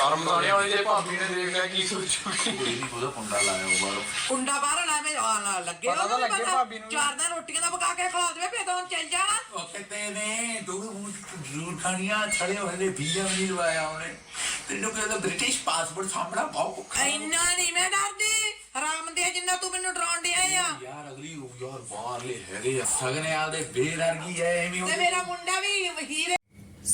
ਤਾਂ ਨਹੀਂ ਆਉਂਦੀ ਜੇ ਭਾਬੀ ਨੇ ਦੇਖ ਲਿਆ ਕੀ ਸੋਚੂਗੀ। ਨਹੀਂ ਉਹਦਾ ਕੁੰਡਾ ਲਾਇਆ ਉਹ। ਬਾਹਰੋਂ ਕੁੰਡਾ ਬਾਹਰ ਲਾਵੇਂ ਆ ਨਾ ਲੱਗੇ ਪਤਾ ਤਾਂ ਉਹਨੂੰ ਲੱਗੇ ਪਤਾ। ਭਾਬੀ ਨੂੰ। ਚਾਰ ਦਿਨ ਰੋਟੀਆਂ ਦਾ ਪਕਾ ਕੇ ਖਿਲਾ ਦੇਵੇ ਫੇਰ ਤਾਂ ਚੱਲ ਜਾਣਾ। ਉਹ ਕਿਤੇ ਨੇ ਤੂੰ ਹੁਣ ਜ਼ਰੂਰ ਖਾਣੀਆਂ ਛੜੇ ਹੋਏ ਨੇ ਵੀਜ਼ਾ ਵੀ ਨਹੀਂ ਲਵਾਇਆ ਉਹਨੇ। ਤੈਨੂੰ ਕਹਿੰਦਾ ਬ੍ਰਿਟਿਸ਼ ਪਾਸਪੋਰਟ ਸਾਹਮਣਾ ਬਹੁਤ ਔਖਾ ਵਾ। ਇੰਨਾ ਨਹੀਂ ਮੈਂ ਡਰਦੀ। ਹਰਾਮ ਦੇ ਜਿੰਨਾ ਤੂੰ ਮੈਨੂੰ ਡਰਾਉਣ ਡਿਆ ਆ। ਯਾਰ ਅਗਲੀ ਉਹ ਯਾਰ ਬਾਹਰਲੇ ਹੈਗੇ ਆ। ਸਗਨੇ ਆਲ ਦੇ ਬੇਰ ਵਰਗੀ ਐ ਐਵੇਂ ਤੇ ਮੇਰਾ ਮੁੰਡਾ ਵੀ ਹੀਰੇ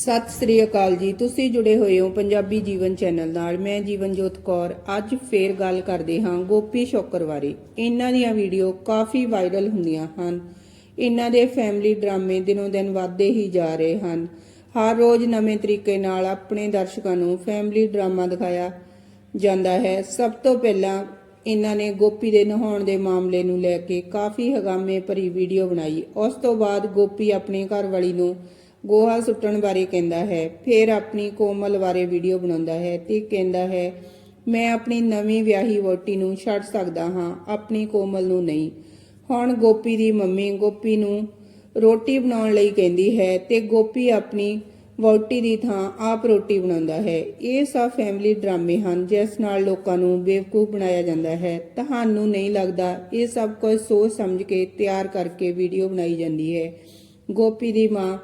ਸਤਿ ਸ੍ਰੀ ਅਕਾਲ ਜੀ। ਤੁਸੀਂ ਜੁੜੇ ਹੋਏ ਹੋ ਪੰਜਾਬੀ ਜੀਵਨ ਚੈਨਲ ਨਾਲ। ਮੈਂ ਜੀਵਨਜੋਤ ਕੌਰ। ਅੱਜ ਫੇਰ ਗੱਲ ਕਰਦੇ ਹਾਂ ਗੋਪੀ ਸ਼ੋਕਰ ਬਾਰੇ। ਇਹਨਾਂ ਦੀਆਂ ਵੀਡੀਓ ਕਾਫੀ ਵਾਇਰਲ ਹੁੰਦੀਆਂ ਹਨ। ਇਹਨਾਂ ਦੇ ਫੈਮਿਲੀ ਡਰਾਮੇ ਦਿਨੋਂ ਦਿਨ ਵੱਧਦੇ ਹੀ ਜਾ ਰਹੇ ਹਨ। ਹਰ ਰੋਜ਼ ਨਵੇਂ ਤਰੀਕੇ ਨਾਲ ਆਪਣੇ ਦਰਸ਼ਕਾਂ ਨੂੰ ਫੈਮਿਲੀ ਡਰਾਮਾ ਦਿਖਾਇਆ ਜਾਂਦਾ ਹੈ। ਸਭ ਤੋਂ ਪਹਿਲਾਂ ਇਹਨਾਂ ਨੇ ਗੋਪੀ ਦੇ ਨਹਾਉਣ ਦੇ ਮਾਮਲੇ ਨੂੰ ਲੈ ਕੇ ਕਾਫੀ ਹਗਾਮੇ ਭਰੀ ਵੀਡੀਓ ਬਣਾਈ। ਉਸ ਤੋਂ ਬਾਅਦ ਗੋਪੀ ਆਪਣੀ ਘਰਵਾਲੀ ਨੂੰ ਗੋਹਾ ਸੁੱਟਣ ਬਾਰੇ ਕਹਿੰਦਾ ਹੈ, ਫਿਰ ਆਪਣੀ ਕੋਮਲ ਬਾਰੇ ਵੀਡੀਓ ਬਣਾਉਂਦਾ ਹੈ ਤੇ ਕਹਿੰਦਾ ਹੈ, ਮੈਂ ਆਪਣੀ ਨਵੀਂ ਵਿਆਹੀ ਵੋਟੀ ਨੂੰ ਛੱਡ ਸਕਦਾ ਹਾਂ, ਆਪਣੀ ਕੋਮਲ ਨੂੰ ਨਹੀਂ। ਹੁਣ ਗੋਪੀ ਦੀ ਮੰਮੀ ਗੋਪੀ ਨੂੰ ਰੋਟੀ ਬਣਾਉਣ ਲਈ ਕਹਿੰਦੀ ਹੈ ਤੇ ਗੋਪੀ ਆਪਣੀ ਵੋਟੀ ਦੀ ਥਾਂ ਆਪ ਰੋਟੀ ਬਣਾਉਂਦਾ ਹੈ। ਇਹ ਸਭ ਫੈਮਿਲੀ ਡਰਾਮੇ ਹਨ, ਜਿਸ ਨਾਲ ਲੋਕਾਂ ਨੂੰ ਬੇਵਕੂਫ ਬਣਾਇਆ ਜਾਂਦਾ ਹੈ। ਤੁਹਾਨੂੰ ਨਹੀਂ ਲੱਗਦਾ, ਇਹ ਸਭ ਕੁਝ ਸੋਚ ਸਮਝ ਕੇ ਤਿਆਰ ਕਰਕੇ ਵੀਡੀਓ ਬਣਾਈ ਜਾਂਦੀ ਹੈ। ਗੋਪੀ ਦੀ ਮਾਂ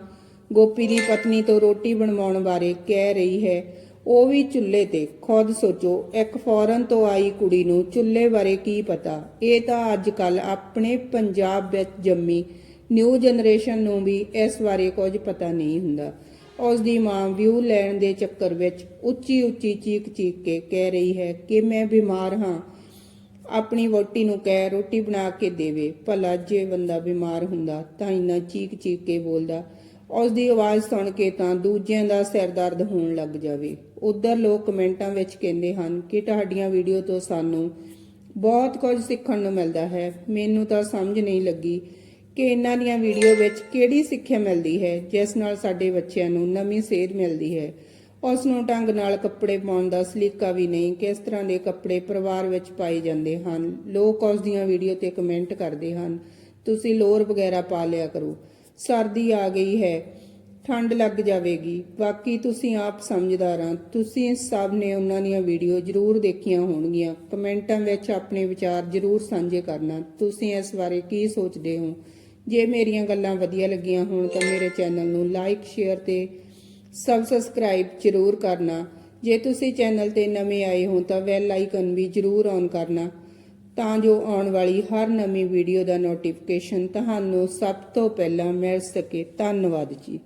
ਗੋਪੀ ਦੀ ਪਤਨੀ ਤੋਂ ਰੋਟੀ ਬਣਵਾਉਣ ਬਾਰੇ ਕਹਿ ਰਹੀ ਹੈ। ਉਹ ਵੀ ਚੁੱਲ੍ਹੇ ਤੇ। ਖੁਦ ਸੋਚੋ, ਇੱਕ ਫੌਰਨ ਤੋਂ ਆਈ ਕੁੜੀ ਨੂੰ ਚੁੱਲ੍ਹੇ ਬਾਰੇ ਕੀ ਪਤਾ? ਇਹ ਤਾਂ ਅੱਜ ਕੱਲ ਆਪਣੇ ਪੰਜਾਬ ਵਿੱਚ ਜੰਮੀ ਨਿਊ ਜਨਰੇਸ਼ਨ ਨੂੰ ਵੀ ਇਸ ਬਾਰੇ ਕੁਝ ਪਤਾ ਨਹੀਂ ਹੁੰਦਾ। ਉਸ ਦੀ ਮਾਂ ਵਿਊ ਲੈਣ ਦੇ ਚੱਕਰ ਵਿੱਚ ਉੱਚੀ ਉੱਚੀ ਚੀਕ ਚੀਕ ਕੇ ਕਹਿ ਰਹੀ ਹੈ ਕਿ ਮੈਂ ਬਿਮਾਰ ਹਾਂ। ਆਪਣੀ ਵੋਟੀ ਨੂੰ ਕਹਿ, ਰੋਟੀ ਬਣਾ ਕੇ ਦੇਵੇ। ਭਲਾ ਜੇ ਬੰਦਾ ਬਿਮਾਰ ਹੁੰਦਾ ਤਾਂ ਇੰਨਾ ਚੀਕ ਚੀਕ ਕੇ ਬੋਲਦਾ। ਉਸ ਦੀ ਆਵਾਜ਼ ਸੁਣ ਕੇ ਤਾਂ ਦੂਜਿਆਂ ਦਾ ਸਿਰ ਦਰਦ ਹੋਣ ਲੱਗ ਜਾਵੇ। ਉਧਰ ਲੋਕ ਕਮੈਂਟਾਂ ਵਿੱਚ ਕਹਿੰਦੇ ਹਨ ਕਿ ਤੁਹਾਡੀਆਂ ਵੀਡੀਓ ਤੋਂ ਸਾਨੂੰ ਬਹੁਤ ਕੁਝ ਸਿੱਖਣ ਨੂੰ ਮਿਲਦਾ ਹੈ। ਮੈਨੂੰ ਤਾਂ ਸਮਝ ਨਹੀਂ ਲੱਗੀ ਕਿ ਇਹਨਾਂ ਦੀਆਂ ਵੀਡੀਓ ਵਿੱਚ ਕਿਹੜੀ ਸਿੱਖਿਆ ਮਿਲਦੀ ਹੈ, ਜਿਸ ਨਾਲ ਸਾਡੇ ਬੱਚਿਆਂ ਨੂੰ ਨਵੀਂ ਸੇਧ ਮਿਲਦੀ ਹੈ। ਉਸ ਨੂੰ ਢੰਗ ਨਾਲ ਕੱਪੜੇ ਪਾਉਣ ਦਾ ਸਲੀਕਾ ਵੀ ਨਹੀਂ, ਕਿਸ ਤਰ੍ਹਾਂ ਦੇ ਕੱਪੜੇ ਪਰਿਵਾਰ ਵਿੱਚ ਪਾਏ ਜਾਂਦੇ ਹਨ। ਲੋਕ ਉਸ ਦੀਆਂ ਵੀਡੀਓ ਤੇ ਕਮੈਂਟ ਕਰਦੇ ਹਨ, ਤੁਸੀਂ ਲੋਰ ਵਗੈਰਾ ਪਾ ਲਿਆ ਕਰੋ। ਸਰਦੀ ਆ ਗਈ ਹੈ। ਠੰਡ ਲੱਗ ਜਾਵੇਗੀ। ਬਾਕੀ ਤੁਸੀਂ ਆਪ ਸਮਝਦਾਰ ਸਮਝਦਾਰਾਂ ਤੁਸੀਂ ਸਭ ਨੇ ਉਹਨਾਂ ਦੀਆਂ ਵੀਡੀਓ ਜ਼ਰੂਰ ਦੇਖੀਆਂ ਹੋਣਗੀਆਂ। ਕਮੈਂਟਾਂ ਵਿੱਚ ਆਪਣੇ ਵਿਚਾਰ ਜ਼ਰੂਰ ਸਾਂਝੇ ਕਰਨਾ। ਤੁਸੀਂ ਇਸ ਬਾਰੇ ਕੀ ਸੋਚਦੇ ਹੋ? ਜੇ ਮੇਰੀਆਂ ਗੱਲਾਂ ਵਧੀਆ ਲੱਗੀਆਂ ਹੋਣ ਤਾਂ ਮੇਰੇ ਚੈਨਲ ਨੂੰ ਲਾਈਕ, ਸ਼ੇਅਰ ਤੇ ਸਬ ਸਬਸਕ੍ਰਾਈਬ ਜ਼ਰੂਰ ਕਰਨਾ। ਜੇ ਤੁਸੀਂ ਚੈਨਲ ਤੇ ਨਵੇਂ ਆਏ ਹੋ ਤਾਂ ਬੈਲ ਆਈਕਨ ਵੀ ਜ਼ਰੂਰ ਔਨ ਕਰਨਾ। ਤਾਂ ਜੋ ਆਉਣ ਵਾਲੀ ਹਰ ਨਵੀਂ ਵੀਡੀਓ ਦਾ ਨੋਟੀਫਿਕੇਸ਼ਨ ਤੁਹਾਨੂੰ ਸਭ ਤੋਂ ਪਹਿਲਾਂ ਮਿਲ ਸਕੇ। ਧੰਨਵਾਦ ਜੀ।